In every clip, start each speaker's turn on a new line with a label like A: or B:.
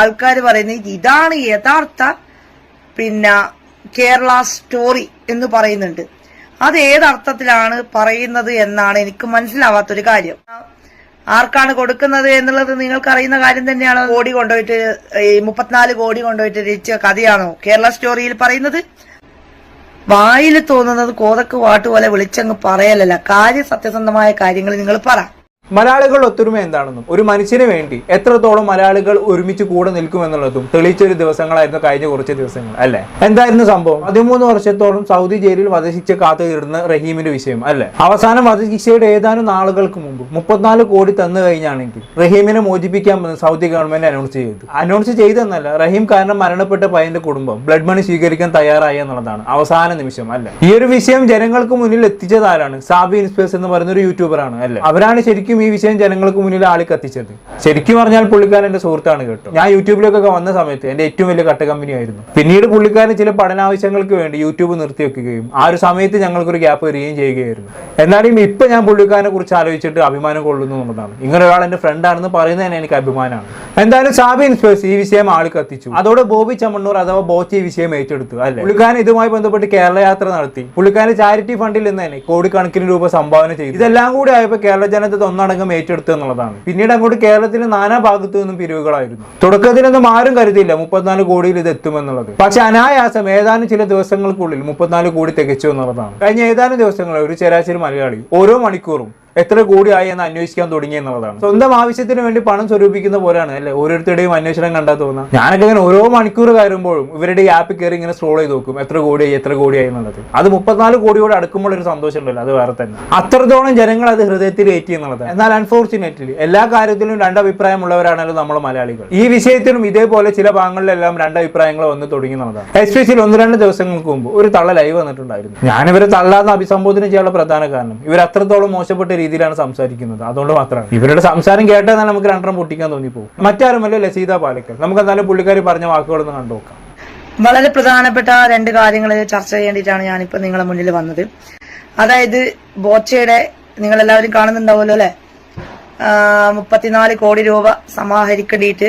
A: ആൾക്കാർ പറയുന്നത് ഇതാണ് യഥാർത്ഥ പിന്നെ കേരള സ്റ്റോറി എന്ന് പറയുന്നുണ്ട്. അത് ഏതർത്ഥത്തിലാണ് പറയുന്നത് എന്നാണ് എനിക്ക് മനസ്സിലാവാത്തൊരു കാര്യം. ആർക്കാണ് കൊടുക്കുന്നത് എന്നുള്ളത് നിങ്ങൾക്ക് അറിയുന്ന കാര്യം തന്നെയാണ്. കോടി കൊണ്ടുപോയിട്ട് ഈ മുപ്പത്തിനാല് കോടി കൊണ്ടുപോയിട്ട് രചിച്ച കഥയാണോ കേരള സ്റ്റോറിയിൽ പറയുന്നത്? വായിൽ തോന്നുന്നത് കോതക്ക് വാട്ട് പോലെ വിളിച്ചങ്ങ് പറയലല്ല. കാര്യ സത്യസന്ധമായ കാര്യങ്ങൾ നിങ്ങൾ പറ.
B: മലയാളികൾ ഒത്തൊരുമ എന്താണെന്നും ഒരു മനുഷ്യന് വേണ്ടി എത്രത്തോളം മലയാളികൾ ഒരുമിച്ച് കൂടെ നിൽക്കുമെന്നുള്ളതും തെളിയിച്ചൊരു ദിവസങ്ങളായിരുന്നു കഴിഞ്ഞ കുറച്ച് ദിവസങ്ങൾ അല്ലെ? എന്തായിരുന്നു സംഭവം? പതിമൂന്ന് വർഷത്തോളം സൗദി ജയിലിൽ വധശിക്ഷ കാത്തു കിടന്ന റഹീമിന്റെ വിഷയം അല്ലെ? അവസാനം വധശിക്ഷയുടെ ഏതാനും നാളുകൾക്ക് മുമ്പ് മുപ്പത്തിനാല് കോടി തന്നു കഴിഞ്ഞാണെങ്കിൽ റഹീമിനെ മോചിപ്പിക്കാമെന്ന് സൗദി ഗവൺമെന്റ് അനൗൺസ് ചെയ്തു. അനൗൺസ് ചെയ്തെന്നല്ല റഹീം കാരണം മരണപ്പെട്ട പയ്യന്റെ കുടുംബം ബ്ലഡ് മണി സ്വീകരിക്കാൻ തയ്യാറായി എന്നുള്ളതാണ് അവസാന നിമിഷം അല്ലെ? ഈ ഒരു വിഷയം ജനങ്ങൾക്ക് മുന്നിൽ എത്തിച്ചതാരാണ് സാബി ഇൻസ്പേഴ്സ് എന്ന് പറയുന്ന ഒരു യൂട്യൂബറാണ് അല്ലെ? അവരാണ് ശരിക്കും ഈ വിഷയം ജനങ്ങൾക്ക് മുന്നിൽ ആളി കത്തിച്ചത്. ശരിക്കും പറഞ്ഞാൽ പുള്ളിക്കാരൻ എന്റെ സുഹൃത്താണ് കേട്ടോ. ഞാൻ യൂട്യൂബിലേക്കൊക്കെ വന്ന സമയത്ത് എന്റെ ഏറ്റവും വലിയ കട്ട കമ്പനി ആയിരുന്നു പിന്നീട് പുള്ളിക്കാരൻ ചില പഠനാവശ്യങ്ങൾക്ക് വേണ്ടി യൂട്യൂബ് നിർത്തി വെക്കുകയും ആ ഒരു സമയത്ത് ഞങ്ങൾക്കൊരു ഗ്യാപ്പ് വരികയും ചെയ്യുകയായിരുന്നു. എന്നാലും ഇപ്പൊ ഞാൻ പുള്ളിക്കാരനെ കുറിച്ച് ആലോചിച്ചിട്ട് അഭിമാനം കൊള്ളുന്നു എന്നുള്ളതാണ്. ഇങ്ങനെ ഒരാൾ എന്റെ ഫ്രണ്ട് ആണെന്ന് പറയുന്നത് തന്നെ എനിക്ക് അഭിമാനമാണ്. എന്തായാലും സാബി ഇൻസ്പേഴ്സ് ഈ വിഷയം ആളി കത്തിച്ചു. അതോടെ ബോബി ചമ്മണ്ണൂർ അഥവാ ബോച്ചി ഈ വിഷയം ഏറ്റെടുത്തു അല്ലെ? പുള്ളിക്കാരൻ ഇതുമായി ബന്ധപ്പെട്ട് കേരള യാത്ര നടത്തി. പുള്ളിക്കാരൻ ചാരിറ്റി ഫണ്ടിൽ നിന്ന് തന്നെ കോടിക്കണക്കിന് രൂപ സംഭാവന ചെയ്തു. ഇതെല്ലാം കൂടി ആയപ്പോൾ കേരള ജനത ഒന്നടങ്കം ഏറ്റെടുത്തു എന്നുള്ളതാണ്. പിന്നീട് അങ്ങോട്ട് കേരളത്തിലെ നാനാ ഭാഗത്തു നിന്നും പിരിവുകളായിരുന്നു. തുടക്കത്തിലൊന്നും ആരും കരുതിയില്ല മുപ്പത്തിനാല് കോടിയിൽ ഇത് എത്തുമെന്നുള്ളത്. പക്ഷെ അനായാസം ഏതാനും ചില ദിവസങ്ങൾക്കുള്ളിൽ മുപ്പത്തിനാല് കോടി തികച്ചു എന്നുള്ളതാണ്. കഴിഞ്ഞ ഏതാനും ദിവസങ്ങളിൽ ഒരു ശരാശരി മലയാളി ഓരോ മണിക്കൂറും എത്ര കോടിയായി എന്ന് അന്വേഷിക്കാൻ തുടങ്ങി എന്നുള്ളതാണ്. സ്വന്തം ആവശ്യത്തിന് വേണ്ടി പണം സ്വരൂപിക്കുന്ന പോലെയാണ് അല്ലെ? ഓരോരുത്തരുടെയും അന്വേഷണം കണ്ടാൽ തോന്നുന്നത് ഞാനൊക്കെ ഇങ്ങനെ ഓരോ മണിക്കൂർ കയറുമ്പോഴും ഇവരുടെ ഈ ആപ്പിൽ കയറി ഇങ്ങനെ സ്ക്രോൾ ചെയ്ത് നോക്കും എത്ര കോടിയായി എത്ര കോടിയായി എന്നുള്ളത്. അത് മുപ്പത്തിനാല് കോടിയോട് അടുക്കുമ്പോൾ ഒരു സന്തോഷം ഉണ്ടല്ലോ അത് വേറെ തന്നെ. അത്രത്തോളം ജനങ്ങൾ അത് ഹൃദയത്തിൽ ഏറ്റി എന്നുള്ളത് എന്നാൽ അൺഫോർച്ചുനേറ്റ്ലി എല്ലാ കാര്യത്തിലും രണ്ടഭിപ്രായമുള്ളവരാണല്ലോ നമ്മൾ മലയാളികൾ. ഈ വിഷയത്തിലും ഇതേപോലെ ചില ഭാഗങ്ങളിലെല്ലാം രണ്ടഭിപ്രായങ്ങൾ വന്ന് തുടങ്ങി എന്നുള്ളതാണ്. എസ്പെഷ്യലി ഒന്ന് രണ്ട് ദിവസങ്ങൾക്ക് മുമ്പ് ഒരു തള്ള ലൈവ് വന്നിട്ടുണ്ടായിരുന്നു. ഞാനിവരെ തള്ളാന്ന് അഭിസംബോധന ചെയ്യാനുള്ള പ്രധാന കാരണം ഇവർ അത്രത്തോളം മോശപ്പെട്ട രീതിയിലാണ് സംസാരിക്കുന്നത്. അതുകൊണ്ട് മാത്രമാണ്. ഇവരുടെ സംസാരം കേട്ടാൽ തന്നെ നമുക്ക് രണ്ടെണ്ണം പൊട്ടിക്കാൻ തോന്നിപ്പോകും. മറ്റാരുമല്ല ലസീത പാലക്കൽ നമുക്ക് എന്തായാലും പുള്ളിക്കാരി പറഞ്ഞ വാക്കുകളൊന്നും കണ്ടു നോക്കാം.
A: വളരെ പ്രധാനപ്പെട്ട രണ്ട് കാര്യങ്ങൾ ചർച്ച ചെയ്യേണ്ടിയിട്ടാണ് ഞാനിപ്പോ നിങ്ങളെ മുന്നിൽ വന്നത്. അതായത് ബോച്ചയുടെ നിങ്ങൾ എല്ലാവരും കാണുന്നുണ്ടാവുമല്ലോ അല്ലെ? മുപ്പത്തിനാല് കോടി രൂപ സമാഹരിക്കേണ്ടിയിട്ട്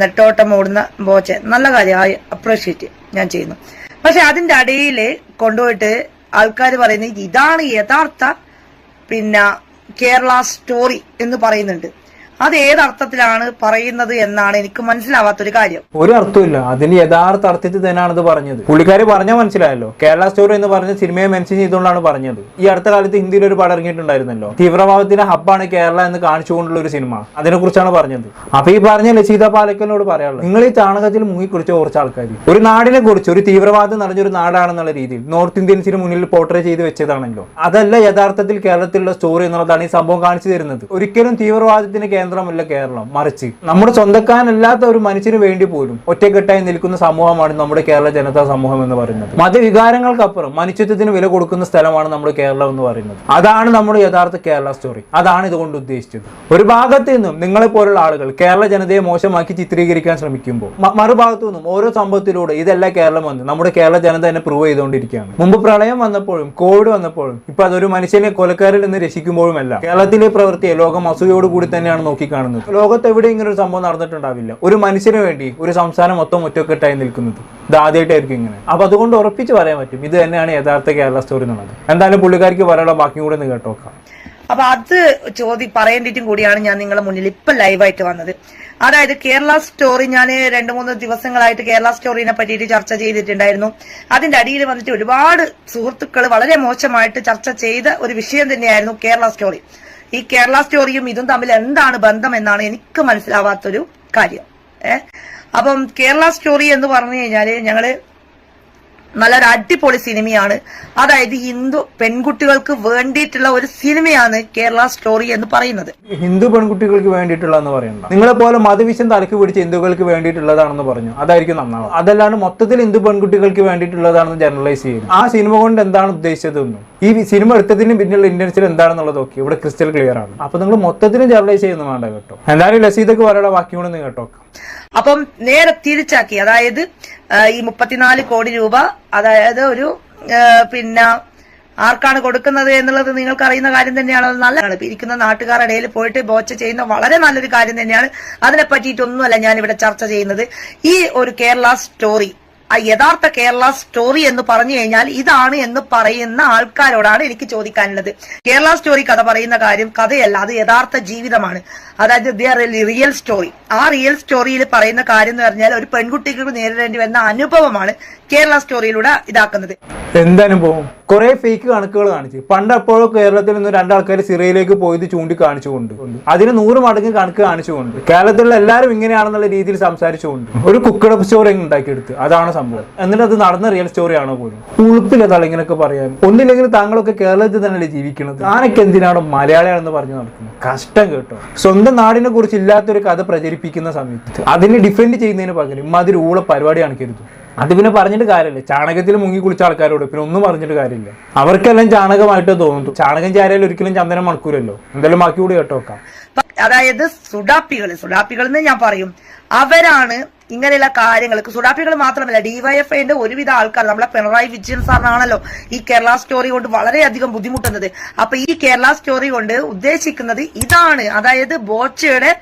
A: നെട്ടോട്ടം ഓടുന്ന ബോച്ച. നല്ല കാര്യം. ഐ അപ്രീഷിയേറ്റ് ഞാൻ ചെയ്യുന്നു. പക്ഷെ അതിന്റെ അടിയിൽ കൊണ്ടുപോയിട്ട് ആൾക്കാർ പറയുന്നത് ഇതാണ് യഥാർത്ഥ പിന്നെ കേരള സ്റ്റോറി എന്ന് പറയുന്നുണ്ട്. അത് അർത്ഥത്തിലാണ് പറയുന്നത് എന്നാണ് എനിക്ക് മനസ്സിലാവാത്തൊരു കാര്യം.
B: ഒരു അർത്ഥമില്ല അതിന് യഥാർത്ഥ അർത്ഥത്തിൽ തന്നെയാണ് ഇത് പറഞ്ഞത്. പുള്ളിക്കാരി പറഞ്ഞ മനസ്സിലായല്ലോ. കേരള സ്റ്റോറി എന്ന് പറഞ്ഞ സിനിമയെ മെൻഷൻ ചെയ്തുകൊണ്ടാണ് പറഞ്ഞത്. ഈ അടുത്ത കാലത്ത് ഹിന്ദിയിൽ ഒരു പടം ഇറങ്ങിയിട്ടുണ്ടായിരുന്നല്ലോ. തീവ്രവാദത്തിന്റെ ഹബ്ബാണ് കേരള എന്ന് കാണിച്ചുകൊണ്ടുള്ള ഒരു സിനിമ. അതിനെ കുറിച്ചാണ് പറഞ്ഞത്. അപ്പൊ ഈ പറഞ്ഞ ലസീത പാലക്കലിനോട് പറയാനുള്ളത്. നിങ്ങൾ ഈ ചാണകത്തിൽ മുങ്ങിക്കുറിച്ച കുറച്ച് ആൾക്കാർ ഒരു നാടിനെ കുറിച്ച് ഒരു തീവ്രവാദം നിറഞ്ഞൊരു നാടാണെന്നുള്ള രീതിയിൽ നോർത്ത് ഇന്ത്യൻസിന് മുന്നിൽ പോർട്രേ ചെയ്ത് വെച്ചതാണല്ലോ. അതല്ല യഥാർത്ഥത്തിൽ കേരളത്തിലുള്ള സ്റ്റോറി എന്നുള്ളതാണ് ഈ സംഭവം കാണിച്ചു തരുന്നത്. ഒരിക്കലും തീവ്രവാദത്തിന് കേന്ദ്രമല്ല കേരളം മറിച്ച്. നമ്മുടെ സ്വന്തക്കാരനല്ലാത്ത ഒരു മനുഷ്യന് വേണ്ടി പോലും ഒറ്റക്കെട്ടായി നിൽക്കുന്ന സമൂഹമാണ് നമ്മുടെ കേരള ജനതാ സമൂഹം എന്ന് പറയുന്നത്. മതവികാരങ്ങൾക്കപ്പുറം മനുഷ്യത്വത്തിന് വില കൊടുക്കുന്ന സ്ഥലമാണ് നമ്മുടെ കേരളം എന്ന് പറയുന്നത്. അതാണ് നമ്മുടെ യഥാർത്ഥ കേരള സ്റ്റോറി അതാണ് ഇതുകൊണ്ട് ഉദ്ദേശിച്ചത്. ഒരു ഭാഗത്ത് നിന്നും നിങ്ങളെ പോലുള്ള ആളുകൾ കേരള ജനതയെ മോശമാക്കി ചിത്രീകരിക്കാൻ ശ്രമിക്കുമ്പോൾ മറുഭാഗത്തു നിന്നും ഓരോ സംഭവത്തിലൂടെ ഇതല്ല കേരളം വന്ന് നമ്മുടെ കേരള ജനത തന്നെ പ്രൂവ് ചെയ്തുകൊണ്ടിരിക്കുകയാണ്. മുമ്പ് പ്രളയം വന്നപ്പോഴും കോവിഡ് വന്നപ്പോഴും ഇപ്പൊ അതൊരു മനുഷ്യനെ കൊലക്കാരിൽ നിന്ന് രക്ഷിക്കുമ്പോഴുമല്ല. കേരളത്തിലെ പ്രവൃത്തിയെ ലോകം അസൂയോടുകൂടി തന്നെയാണ് നോക്കിക്കാണുന്നത്. ലോകത്ത് എവിടെ ഇങ്ങനെ ഒരു സംഭവം നടന്നിട്ടുണ്ടാവില്ല. ഒരു മനുഷ്യന് വേണ്ടി ഒരു സംസ്ഥാനം മൊത്തം ഒറ്റക്കെട്ടായി നിൽക്കുന്നത്. ഇത് ആദ്യമായിട്ടായിരിക്കും ഇങ്ങനെ. അപ്പൊ അതുകൊണ്ട് ഉറപ്പിച്ച് പറയാൻ പറ്റും. ഇത് തന്നെയാണ് യഥാർത്ഥ കേരള സ്റ്റോറി എന്നുള്ളത്. എന്തായാലും പുള്ളിക്കാർക്ക് പറയാനുള്ള ബാക്കിയും കൂടെ ഒന്ന് കേട്ടോക്കാം.
A: അപ്പൊ അത് ചോദി പറയേണ്ടിട്ടും കൂടിയാണ് ഞാൻ നിങ്ങളുടെ മുന്നിൽ ഇപ്പൊ ലൈവായിട്ട് വന്നത്. അതായത് കേരള സ്റ്റോറി ഞാൻ രണ്ട് മൂന്ന് ദിവസങ്ങളായിട്ട് കേരള സ്റ്റോറിനെ പറ്റിയിട്ട് ചർച്ച ചെയ്തിട്ടുണ്ടായിരുന്നു. അതിന്റെ അടിയിൽ വന്നിട്ട് ഒരുപാട് സുഹൃത്തുക്കൾ വളരെ മോശമായിട്ട് ചർച്ച ചെയ്ത ഒരു വിഷയം തന്നെയായിരുന്നു കേരള സ്റ്റോറി ഈ കേരള സ്റ്റോറിയും ഇതും തമ്മിൽ എന്താണ് ബന്ധം എന്നാണ് എനിക്ക് മനസ്സിലാവാത്തൊരു കാര്യം. ഏഹ് അപ്പം കേരള സ്റ്റോറി എന്ന് പറഞ്ഞു കഴിഞ്ഞാൽ ഞങ്ങൾ നല്ലൊരു അടിപൊളി സിനിമയാണ്. അതായത് ഹിന്ദു പെൺകുട്ടികൾക്ക് വേണ്ടിയിട്ടുള്ള ഒരു സിനിമയാണ് കേരള സ്റ്റോറി എന്ന് പറയുന്നത്.
B: ഹിന്ദു പെൺകുട്ടികൾക്ക് വേണ്ടിയിട്ടുള്ള പറയുന്നത് നിങ്ങളെ പോലെ മതവിഷം തലക്ക് പിടിച്ച ഹിന്ദുക്കൾക്ക് വേണ്ടിയിട്ടുള്ളതാണെന്ന് പറഞ്ഞു. അതായിരിക്കും നന്നാവും അതല്ലാണ്ട് മൊത്തത്തിൽ ഹിന്ദു പെൺകുട്ടികൾക്ക് വേണ്ടിയിട്ടുള്ളതാണെന്ന് ജനറലൈസ് ചെയ്യുന്നു ആ സിനിമ കൊണ്ട് എന്താണ് ഉദ്ദേശിച്ചതെന്നും ഈ സിനിമ എടുത്തതിന് പിന്നിലുള്ള ഇന്റൻഷൻ എന്താണെന്നുള്ളതൊക്കെ ഇവിടെ ക്രിസ്റ്റൽ ക്ലിയർ ആണ്. അപ്പൊ നിങ്ങൾ മൊത്തത്തിലും ജനറലൈസ് ചെയ്യുന്നു വേണ്ട കേട്ടോ. എന്തായാലും ലസീദക്ക് പറയാനുള്ള ബാക്കി കൊണ്ടൊന്ന് കേട്ടോക്കാം. കേട്ടോ
A: അപ്പം നേരെ തിരിച്ചാക്കി അതായത് ഈ മുപ്പത്തിനാല് കോടി രൂപ അതായത് ഒരു പിന്നെ ആർക്കാണ് കൊടുക്കുന്നത് എന്നുള്ളത് നിങ്ങൾക്ക് അറിയുന്ന കാര്യം തന്നെയാണ്. അത് നല്ലതാണ് ഇരിക്കുന്ന നാട്ടുകാരുടെ ഇടയിൽ പോയിട്ട് ബോച്ച ചെയ്യുന്ന വളരെ നല്ലൊരു കാര്യം തന്നെയാണ്. അതിനെ പറ്റിയിട്ടൊന്നുമല്ല ഞാൻ ഇവിടെ ചർച്ച ചെയ്യുന്നത്. ഈ ഒരു കേരള സ്റ്റോറി യഥാർത്ഥ കേരള സ്റ്റോറി എന്ന് പറഞ്ഞു കഴിഞ്ഞാൽ ഇതാണ് എന്ന് പറയുന്ന ആൾക്കാരോടാണ് എനിക്ക് ചോദിക്കാനുള്ളത്. കേരള സ്റ്റോറി കഥ പറയുന്ന കാര്യം കഥയല്ല അത് യഥാർത്ഥ ജീവിതമാണ്. അതായത് റിയൽ സ്റ്റോറി ആ റിയൽ സ്റ്റോറിയിൽ പറയുന്ന കാര്യം എന്ന് പറഞ്ഞാൽ ഒരു പെൺകുട്ടിക്ക് നേരിടേണ്ടി വരുന്ന അനുഭവമാണ് കേരള സ്റ്റോറിയിലൂടെ ഇതാക്കുന്നത്.
B: എന്തനുഭവം കുറെ ഫേക്ക് കണക്കുകൾ കാണിച്ചു. പണ്ട് എപ്പോഴോ കേരളത്തിൽ നിന്ന് രണ്ടാൾക്കാർ സിറിയയിലേക്ക് പോയത് ചൂണ്ടിക്കാണിച്ചുകൊണ്ട്. അതിന് നൂറ് മടങ്ങ് കണക്ക് കാണിച്ചുകൊണ്ട്. കേരളത്തിലുള്ള എല്ലാവരും ഇങ്ങനെയാണെന്നുള്ള രീതിയിൽ സംസാരിച്ചുകൊണ്ട്. ഒരു കുക്കടപ്പ് സ്റ്റോറി ഉണ്ടാക്കിയെടുത്ത്. അതാണ് സംഭവം. എന്നിട്ട് അത് നടന്ന റിയൽ സ്റ്റോറി ആണോ പോലും. ഉളുപ്പില്ല തളിങ്ങനൊക്കെ പറയാൻ. ഒന്നില്ലെങ്കിൽ താങ്കളൊക്കെ കേരളത്തിൽ തന്നെയല്ലേ ജീവിക്കുന്നത് താനൊക്കെ എന്തിനാണ് മലയാളിയാണെന്ന് പറഞ്ഞു നടക്കുന്നത്. കഷ്ടം കേട്ടോ. സ്വന്തം നാടിനെ കുറിച്ച് ഇല്ലാത്തൊരു കഥ പ്രചരിപ്പിക്കുന്ന സമയത്ത് അതിനെ ഡിഫെൻഡ് ചെയ്യുന്നതിന് പകരം ഇമ്മാതിരി ഊള പരിപാടി കണക്കരുത്. അത് പിന്നെ പറഞ്ഞിട്ട് കാര്യമില്ല. ചാണകത്തിൽ മുങ്ങി കുളിച്ച ആൾക്കാരോട് പിന്നെ ഒന്നും പറഞ്ഞിട്ട് കാര്യമില്ല. അവർക്കെല്ലാം ചാണകമായിട്ട് തോന്നുന്നു ചാണകം ചാരയിൽ ഒരിക്കലും ചന്ദനം മണക്കൂരല്ലോ എന്തായാലും ബാക്കി കൂടി കേട്ടോ
A: അതായത് സുഡാപ്പികൾ സുഡാപ്പികൾ എന്ന് ഞാൻ പറയും. അവരാണ് ഇങ്ങനെയുള്ള കാര്യങ്ങൾക്ക് സുഡാപ്പികൾ മാത്രമല്ല ഡിവൈഎഫ്ഐന്റെ ഒരുവിധ ആൾക്കാർ നമ്മളെ പിണറായി വിജയൻ സാറിനാണല്ലോ ഈ കേരള സ്റ്റോറി കൊണ്ട് വളരെയധികം ബുദ്ധിമുട്ടുന്നത്. അപ്പൊ ഈ കേരള സ്റ്റോറി കൊണ്ട് ഉദ്ദേശിക്കുന്നത് ഇതാണ്. അതായത് ബോച്ചയുടെ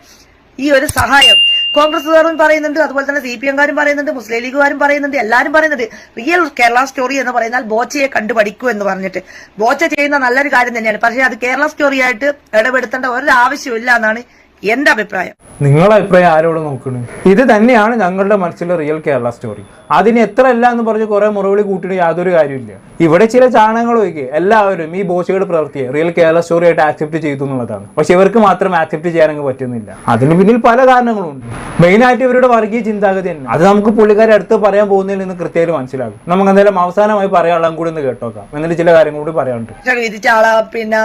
A: ഈ ഒരു സഹായം. കോൺഗ്രസ്സുകാരും പറയുന്നുണ്ട് അതുപോലെ തന്നെ സി പി എംകാരും പറയുന്നുണ്ട് മുസ്ലിം ലീഗുകാരും പറയുന്നുണ്ട് എല്ലാവരും പറയുന്നുണ്ട്. റിയൽ കേരള സ്റ്റോറി എന്ന് പറയുന്നാൽ ബോച്ചയെ കണ്ടു പഠിക്കൂ എന്ന് പറഞ്ഞിട്ട്. ബോച്ച ചെയ്യുന്ന നല്ലൊരു കാര്യം തന്നെയാണ്. പക്ഷേ അത് കേരള സ്റ്റോറിയായിട്ട് ഇടപെടുത്തേണ്ട ഒരാവശ്യമില്ല എന്നാണ് എന്റെ അഭിപ്രായം.
B: നിങ്ങളുടെ അഭിപ്രായം ആരോട് നോക്കണേ? ഇത് തന്നെയാണ് ഞങ്ങളുടെ മനസ്സിലെ റിയൽ കേരള സ്റ്റോറി അതിന് എത്ര അല്ല എന്ന് പറഞ്ഞ് കുറെ മുറവിളി കൂട്ടിയിട്ട് യാതൊരു കാര്യമില്ല ഇവിടെ ചില ചാണകങ്ങൾ ഒഴികെ എല്ലാവരും ഈ ബോച്ചയുടെ പ്രവൃത്തിയെ റിയൽ കേരള സ്റ്റോറി ആയിട്ട് ആക്സെപ്റ്റ് ചെയ്തു എന്നുള്ളതാണ്. പക്ഷെ ഇവർക്ക് മാത്രം ആക്സെപ്റ്റ് ചെയ്യാനങ്ങ് പറ്റുന്നില്ല. അതിന് പിന്നിൽ പല കാരണങ്ങളുണ്ട്. മെയിൻ ആയിട്ട് ഇവരുടെ വർഗീയ ചിന്താഗതി തന്നെ. അത് നമുക്ക് പുള്ളിക്കാരെ അടുത്ത് പറയാൻ പോകുന്നതിൽ നിന്ന് കൃത്യമായിട്ട് മനസ്സിലാകും. നമുക്ക് എന്തായാലും അവസാനമായി പറയാനുള്ള കൂടി ഒന്ന് കേട്ടോക്കാം. എന്നിട്ട് ചില കാര്യങ്ങൾ കൂടി പറയാനുണ്ട്.
A: വിധിച്ച ആളാ പിന്നെ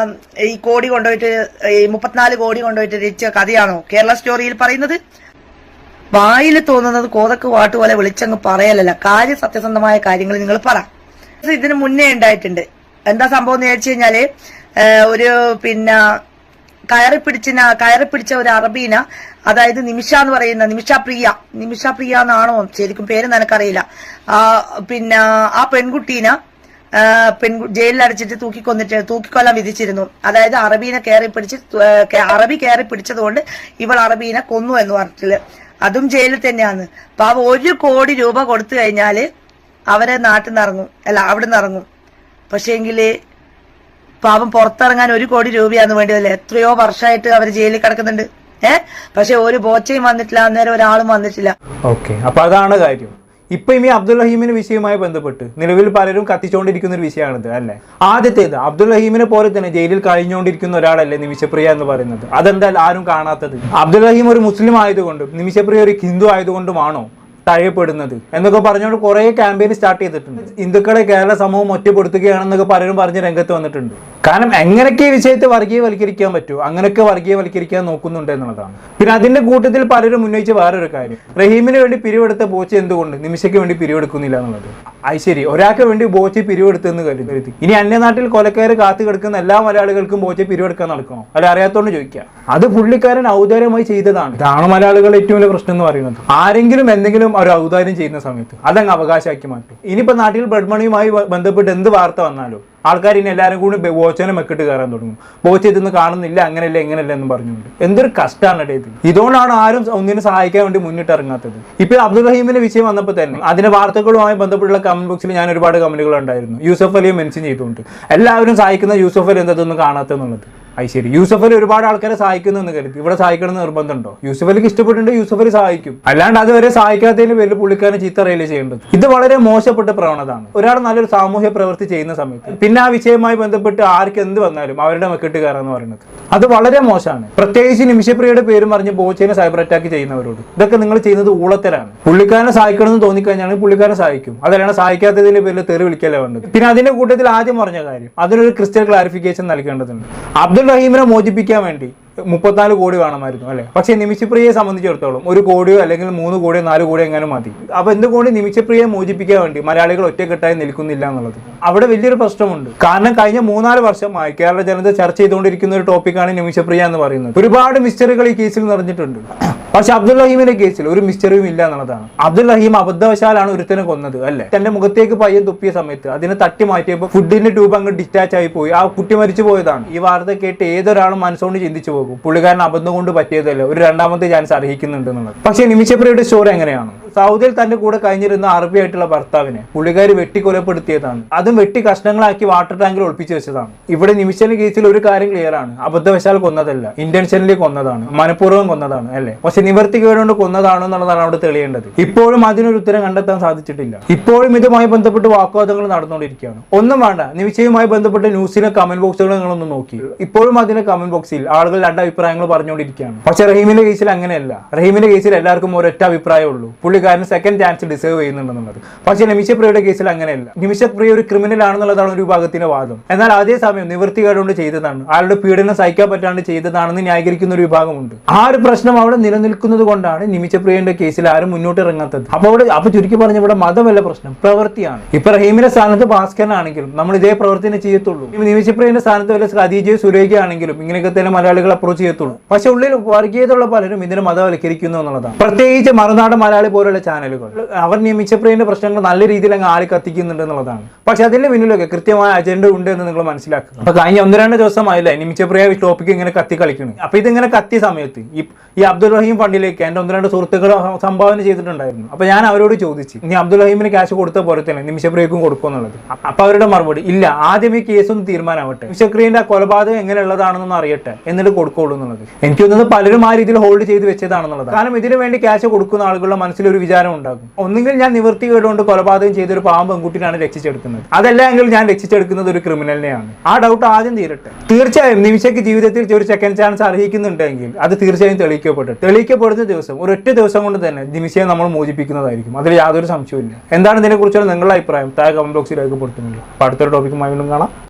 A: ഈ കോടി കൊണ്ടുപോയിട്ട് ഈ മുപ്പത്തിനാല് കോടി കൊണ്ടുപോയിട്ട് കഥയാണോ കേരള സ്റ്റോറിയിൽ പറയുന്നത്? വായിൽ തോന്നുന്നത് കോതക്ക് വാട്ട് പോലെ വിളിച്ചങ്ങ് പറയലല്ല. കാര്യ സത്യസന്ധമായ കാര്യങ്ങൾ നിങ്ങൾ പറ. ഇതിന് മുന്നേ ഉണ്ടായിട്ടുണ്ട്. എന്താ സംഭവം എന്ന് ചോദിച്ചു കഴിഞ്ഞാൽ ഒരു പിന്നെ കയറി പിടിച്ചിന കയറി പിടിച്ച ഒരു അറബീന അതായത് നിമിഷ എന്ന് പറയുന്ന നിമിഷ പ്രിയ നിമിഷ പ്രിയ എന്നാണോ ശരിക്കും പേര് നിനക്കറിയില്ല. പിന്നെ ആ പെൺകുട്ടീന പെൺകു ജയിലിൽ അടച്ചിട്ട് തൂക്കിക്കൊന്നിട്ട് തൂക്കിക്കൊല്ലാൻ വിധിച്ചിരുന്നു. അതായത് അറബീനെ കയറി പിടിച്ച് അറബി കയറി പിടിച്ചതുകൊണ്ട് ഇവൾ അറബീനെ കൊന്നു എന്ന് പറഞ്ഞിട്ടില്ല? അതും ജയിലിൽ തന്നെയാണ്. അവ ഒരു കോടി രൂപ കൊടുത്തു കഴിഞ്ഞാൽ അവരെ നാട്ടിൽ നിന്ന് ഇറങ്ങും. അല്ല അവിടെ നിന്ന് ഇറങ്ങും. പക്ഷേങ്കിൽ പാവം പുറത്തിറങ്ങാൻ ഒരു കോടി രൂപയാന്ന് വേണ്ടിയതല്ലേ എത്രയോ വർഷമായിട്ട് അവർ ജയിലിൽ കിടക്കുന്നുണ്ട്. ഏഹ് പക്ഷെ ഒരു ബോച്ചയും വന്നിട്ടില്ല അന്നേരം ഒരാളും വന്നിട്ടില്ല.
B: ഓക്കെ. അപ്പൊ അതാണ് കാര്യം. ഇപ്പൊ ഈ അബ്ദുൽ റഹീമിന്റെ വിഷയവുമായി ബന്ധപ്പെട്ട് നിലവിൽ പലരും കത്തിച്ചുകൊണ്ടിരിക്കുന്ന ഒരു വിഷയമാണിത് അല്ലേ? ആദ്യത്തേത് അബ്ദുൽ റഹീമിനെ പോലെ തന്നെ ജയിലിൽ കഴിഞ്ഞുകൊണ്ടിരിക്കുന്ന ഒരാളല്ലേ നിമിഷപ്രിയ എന്ന് പറയുന്നത്. അതെന്താ ആരും കാണാത്തത്. അബ്ദുൽ റഹീം ഒരു മുസ്ലിം ആയതുകൊണ്ടും നിമിഷപ്രിയ ഒരു ഹിന്ദു ആയതുകൊണ്ടുമാണോ തഴയപ്പെടുന്നത് എന്നൊക്കെ പറഞ്ഞുകൊണ്ട് കുറേ ക്യാമ്പയിൻ സ്റ്റാർട്ട് ചെയ്തിട്ടുണ്ട്. ഹിന്ദുക്കളെ കേരള സമൂഹം ഒറ്റപ്പെടുത്തുകയാണെന്നൊക്കെ പലരും പറഞ്ഞ് രംഗത്ത് വന്നിട്ടുണ്ട്. കാരണം എങ്ങനെയൊക്കെ ഈ വിഷയത്തെ വർഗീയവൽക്കരിക്കാൻ പറ്റുമോ? അങ്ങനെയൊക്കെ വർഗീയവൽക്കരിക്കാൻ നോക്കുന്നുണ്ട് എന്നുള്ളതാണ്. പിന്നെ അതിന്റെ കൂട്ടത്തിൽ പലരും ഉന്നയിച്ച വേറൊരു കാര്യം. റഹീമിന് വേണ്ടി പിരിവെടുത്ത ബോച്ച് എന്തുകൊണ്ട്? നിമിഷയ്ക്ക് വേണ്ടി പിരിവെടുക്കുന്നില്ല എന്നുള്ളത്. ശരി. ഒരാൾക്ക് വേണ്ടി ബോച്ച് പിരിവെടുത്തെന്ന് കരുതി. ഇനി അന്യനാട്ടിൽ കൊലക്കാര് കാത്തു കിടക്കുന്ന എല്ലാ മലയാളികൾക്കും ബോച്ച് പിരിവെടുക്കാൻ നടക്കണോ? അല്ല അറിയാത്തോണ്ട് ചോദിക്കാം. അത് പുള്ളിക്കാരൻ ഔദാര്യമായി ചെയ്തതാണ്. ഇതാണ് മലയാളികൾ ഏറ്റവും വലിയ പ്രശ്നം എന്ന് പറയുന്നത്. ആരെങ്കിലും എന്തെങ്കിലും ഒരു ഔദാര്യം ചെയ്യുന്ന സമയത്ത് അതങ്ങ് അവകാശമാക്കി മാറ്റും. ഇനിയിപ്പോ നാട്ടിൽ ബ്രഡ്മണിയുമായി ബന്ധപ്പെട്ട് എന്ത് വാർത്ത വന്നാലും ആൾക്കാർ ഇനി എല്ലാവരും കൂടി ബോച്ചനെ മെക്കിട്ട് കയറാൻ തുടങ്ങും. ബോച്ച് ഇതൊന്നും കാണുന്നില്ല അങ്ങനെയല്ല എങ്ങനെയല്ല എന്ന് പറഞ്ഞുകൊണ്ട്. എന്തൊരു കഷ്ടമാണ് ഇത്. ഇതുകൊണ്ടാണ് ആരും ഒന്നിനെ സഹായിക്കാൻ വേണ്ടി മുന്നിട്ട് ഇറങ്ങാത്തത്. ഇപ്പൊ അബ്ദുൾ റഹീമിന്റെ വിഷയം വന്നപ്പോൾ തന്നെ അതിന്റെ വാർത്തകളുമായി ബന്ധപ്പെട്ടുള്ള കമന്റ് ബോക്സിൽ ഞാൻ ഒരുപാട് കമന്റുകൾ ഉണ്ടായിരുന്നു. യൂസഫ് അലിയെ മെൻഷൻ ചെയ്തുകൊണ്ട്. എല്ലാവരും സഹായിക്കുന്ന യൂസഫ് അലി എന്താ കാണാത്തെന്നുള്ളത് അത് ശരി. ഒരുപാട് ആൾക്കാരെ സഹായിക്കുന്നു എന്ന് കരുതി. ഇവിടെ സഹായിക്കണം നിർബന്ധമുണ്ടോ? യൂസഫ് അലിക്ക് ഇഷ്ടപ്പെട്ടിട്ടുണ്ട് സഹായിക്കും. അല്ലാണ്ട് അതുവരെ സഹായിക്കാത്തതിന് പേരിൽ പുള്ളിക്കാരനെ ചീത്ത ചെയ്യേണ്ടത്? ഇത് വളരെ മോശപ്പെട്ട പ്രവണതാണ് ഒരാൾ നല്ലൊരു സാമൂഹ്യ പ്രവൃത്തി ചെയ്യുന്ന സമയത്ത് പിന്നെ ആ വിഷയവുമായി ബന്ധപ്പെട്ട് ആർക്ക് എന്ത് വന്നാലും അവരുടെ മെക്കെട്ട് കയറാന്ന് പറയുന്നത്. അത് വളരെ മോശമാണ്. പ്രത്യേകിച്ച് നിമിഷപ്രിയയുടെ പേരും പറഞ്ഞ് ബോച്ചേനെ സൈബർ അറ്റാക്ക് ചെയ്യുന്നവരോട്. ഇതൊക്കെ നിങ്ങൾ ചെയ്യുന്നത് ഊളത്തരാണ്. പുള്ളിക്കാരനെ സഹായിക്കണമെന്ന് തോന്നിക്കഴിഞ്ഞാൽ പുള്ളിക്കാരനെ സഹായിക്കും. അതല്ലാണ്ട് സഹായിക്കാത്തതിന്റെ പേരിൽ തെറി വിളിക്കല്ലേ വേണ്ടത്? പിന്നെ അതിന്റെ കൂട്ടത്തിൽ ആദ്യം പറഞ്ഞ കാര്യം അതിനൊരു ക്രിസ്ത്യൻ ക്ലാരിഫിക്കേഷൻ നൽകേണ്ടതുണ്ട്. അബ്ദുൾ റഹീമിനെ മോചിപ്പിക്കാൻ വേണ്ടി മുപ്പത്തിനാല് കോടി വേണമായിരുന്നു അല്ലേ? പക്ഷേ നിമിഷപ്രിയയെ സംബന്ധിച്ചിടത്തോളം ഒരു കോടിയോ അല്ലെങ്കിൽ മൂന്ന് കോടിയോ നാല് കോടിയോ എങ്ങനെ മതി. അപ്പൊ എന്തുകൊണ്ട് നിമിഷപ്രിയയെ മോചിപ്പിക്കാൻ വേണ്ടി മലയാളികൾ ഒറ്റക്കെട്ടായി നിൽക്കുന്നില്ല എന്നുള്ളത്? അവിടെ വലിയൊരു പ്രശ്നമുണ്ട്. കാരണം കഴിഞ്ഞ മൂന്നാൽ വർഷമായി കേരള ജനത ചർച്ച ചെയ്തുകൊണ്ടിരിക്കുന്ന ഒരു ടോപ്പിക്കാണ് നിമിഷപ്രിയ എന്ന് പറയുന്നത്. ഒരുപാട് മിസ്റ്ററികൾ ഈ കേസിൽ നിറഞ്ഞിട്ടുണ്ട്. പക്ഷെ അബ്ദുൽ റഹീമിന്റെ കേസിൽ ഒരു മിസ്റ്ററിയും ഇല്ല എന്നുള്ളതാണ്. അബ്ദുൽ റഹീം അബദ്ധവശാലാണ് ഒരുത്തനെ കൊന്നത് അല്ലെ? തന്റെ മുഖത്തേക്ക് പയ്യൻ തുപ്പിയ സമയത്ത് അതിനെ തട്ടി മാറ്റിയപ്പോൾ ഫുഡിന്റെ ട്യൂബ് അങ്ങ് ഡിസ്റ്റാച്ച് ആയി പോയി. ആ കുട്ടി മരിച്ചു പോയതാണ്. ഈ വാർത്ത കേട്ട് ഏതൊരാളും മനസ്സുകൊണ്ട് ചിന്തിച്ചു പോകും. പുള്ളിക്കാരൻ അബദ്ധം കൊണ്ട് പറ്റിയതല്ല. ഒരു രണ്ടാമത്തെ ചാൻസ് അർഹിക്കുന്നുണ്ട് എന്നുള്ളത്. പക്ഷെ നിമിഷപ്രിയുടെ സ്റ്റോറി എങ്ങനെയാണ്? സൗദിയിൽ തന്റെ കൂടെ കഴിഞ്ഞിരുന്ന അറബി ആയിട്ടുള്ള ഭർത്താവിനെ വെട്ടി കൊലപ്പെടുത്തിയതാണ് അതും വെട്ടി കഷ്ണങ്ങളാക്കി വാട്ടർ ടാങ്കിൽ ഒളിപ്പിച്ചു വെച്ചതാണ്. ഇവിടെ നിമിഷന്റെ കേസിൽ ഒരു കാര്യം ക്ലിയർ ആണ്. അബദ്ധവശാൽ കൊന്നതല്ല ഇന്റൻഷനലി കൊന്നതാണ് മനഃപൂർവം കൊന്നതാണ് അല്ലേ? പക്ഷെ നിവർത്തി വേണ്ടി കൊന്നതാണോ എന്നുള്ളതാണ് അവിടെ തെളിയേണ്ടത്. ഇപ്പോഴും അതിനൊരു ഉത്തരം കണ്ടെത്താൻ സാധിച്ചിട്ടില്ല. ഇപ്പോഴും ഇതുമായി ബന്ധപ്പെട്ട് വാക്കുവാദങ്ങൾ നടന്നുകൊണ്ടിരിക്കുകയാണ്. ഒന്നും വേണ്ട നിമിഷയുമായി ബന്ധപ്പെട്ട് ന്യൂസിലെ കമന്റ് ബോക്സുകൾ നിങ്ങളൊന്ന് നോക്കി. ഇപ്പോഴും അതിന്റെ കമന്റ് ബോക്സിൽ ആളുകൾ രണ്ട് അഭിപ്രായങ്ങൾ പറഞ്ഞുകൊണ്ടിരിക്കുകയാണ്. പക്ഷെ റഹീമിന്റെ കേസിൽ അങ്ങനെയല്ല. റഹീമിന്റെ കേസിൽ എല്ലാവർക്കും ഒരൊറ്റ അഭിപ്രായമേ ഉള്ളൂ. പുള്ളിക്കാരന് സെക്കൻഡ് ചാൻസ് ഡിസേർവ് ചെയ്യുന്നുണ്ടെന്നുള്ളത്. പക്ഷേ നിമിഷപ്രിയയുടെ കേസിൽ അങ്ങനെയല്ല. നിമിഷപ്രിയ ഒരു ക്രിമിനൽ ആണെന്നുള്ളതാണ് ഒരു വിഭാഗത്തിന്റെ വാദം. എന്നാൽ അതേസമയം നിവൃത്തികേടുകൊണ്ട് ചെയ്തതാണ്. ആളുടെ പീഡനം സഹിക്കാൻ പറ്റാണ്ട് ചെയ്തതാണെന്ന് ന്യായീകരിക്കുന്ന ഒരു വിഭാഗമുണ്ട്. ആ ഒരു പ്രശ്നം അവിടെ നിലനിൽക്കുന്നത് കൊണ്ടാണ് നിമിഷപ്രിയന്റെ കേസിൽ ആരും മുന്നോട്ട് ഇറങ്ങാത്തത്. അപ്പൊ അവിടെ അപ്പൊ ചുരുക്കി പറഞ്ഞ ഇവിടെ മതമല്ല പ്രശ്നം പ്രവൃത്തിയാണ്. ഇപ്പൊ റഹീമിന്റെ സ്ഥാനത്ത് ഭാസ്കരനാണെങ്കിലും നമ്മൾ ഇതേ പ്രവൃത്തിനെ ചെയ്യത്തുള്ളൂ. നിമിഷപ്രിയന്റെ സ്ഥാനത്ത് വല്ല ഖദീജയോ സുരേഖ ആണെങ്കിലും ഇങ്ങനെയൊക്കെ തന്നെ മലയാളികൾ അപ്രോച്ച് ചെയ്യത്തുള്ളൂ. പക്ഷെ ഉള്ളിൽ വർഗീയതയുള്ള പലരും ഇതിനെ മതവൽക്കരിക്കുന്നു എന്നുള്ളതാണ്. പ്രത്യേകിച്ച് മറുനാട് മലയാളി പോലുള്ള ചാനലുകൾ. അവർ നിയമിച്ചപ്പോഴേ പ്രശ്നങ്ങൾ നല്ല രീതിയിൽ അങ്ങ് ആളി കത്തിക്കുന്നുണ്ട് എന്നുള്ളതാണ്. പക്ഷെ അതിന്റെ പിന്നിലൊക്കെ കൃത്യമായ അജണ്ട ഉണ്ട് എന്ന് നിങ്ങൾ മനസ്സിലാക്കുക അപ്പൊ കഴിഞ്ഞ ഒന്ന് രണ്ട് ദിവസമായില്ലേ ഈ ടോപ്പിക്ക് ഇങ്ങനെ കത്തി കളിക്കുന്നു അപ്പൊ ഇതിങ്ങനെ കത്തിയ സമയത്ത് ഈ ഈ അബ്ദുൽ റഹീം ഫണ്ടിലേക്ക് എന്റെ ഒന്ന് രണ്ട് സുഹൃത്തുക്കൾ സംഭാവന ചെയ്തിട്ടുണ്ടായിരുന്നു. അപ്പൊ ഞാൻ അവരോട് ചോദിച്ചു നീ അബ്ദുൽ റഹീമിന് ക്യാഷ് കൊടുത്ത പോലെ തന്നെ നിമിഷപ്രിയക്കും കൊടുക്കും എന്നുള്ളത്? അപ്പൊ അവരുടെ മറുപടി ഇല്ല ആദ്യം ഈ കേസ് ഒന്ന് തീരുമാനമാവട്ടെ നിമിഷപ്രിയന്റെ ആ കൊലപാതകം എങ്ങനെയുള്ളതാണെന്നൊന്ന് അറിയട്ടെ എന്നിട്ട് കൊടുക്കുള്ളൂ എന്നുള്ളത്. എനിക്ക് തോന്നുന്നത് പലരും ആ രീതിയിൽ ഹോൾഡ് ചെയ്ത് വെച്ചതാണെന്നുള്ളത് കാരണം ഇതിനു വേണ്ടി ക്യാഷ് കൊടുക്കുന്ന ആളുകളുടെ മനസ്സിൽ ഒരു വിചാരം ഉണ്ടാകും ഒന്നുകിൽ ഞാൻ നിവൃത്തി കേടുകൊണ്ട് കൊലപാതകം ചെയ്ത ഒരു പാവം പെൺകുട്ടിനാണ് രക്ഷിച്ചെടുക്കുന്നത്. അതല്ല എങ്കിൽ ഞാൻ രക്ഷിച്ചെടുക്കുന്നത് ഒരു ക്രിമിനലിനെയാണ്. ആ ഡൗട്ട് ആദ്യം തീരട്ടെ. തീർച്ചയായും നിമിഷയ്ക്ക് ജീവിതത്തിൽ ഒരു സെക്കൻഡ് ചാൻസ് അർഹിക്കുന്നുണ്ടെങ്കിൽ അത് തീർച്ചയായും തെളിയിക്കപ്പെട്ടു തെളിയിക്കപ്പെടുന്ന ദിവസം ഒരു ഒരൊറ്റ ദിവസം കൊണ്ട് തന്നെ നിമിഷയെ നമ്മൾ മോചിപ്പിക്കുന്നതായിരിക്കും. അതിൽ യാതൊരു സംശയവും എന്താണ് ഇതിനെക്കുറിച്ചുള്ള നിങ്ങളുടെ അഭിപ്രായം? താഴെ കമന്റ് ബോക്സിൽ രേഖപ്പെടുത്തുന്നില്ല അപ്പോൾ അടുത്തൊരു ടോപ്പിക്കുമായി വീണ്ടും കാണാം.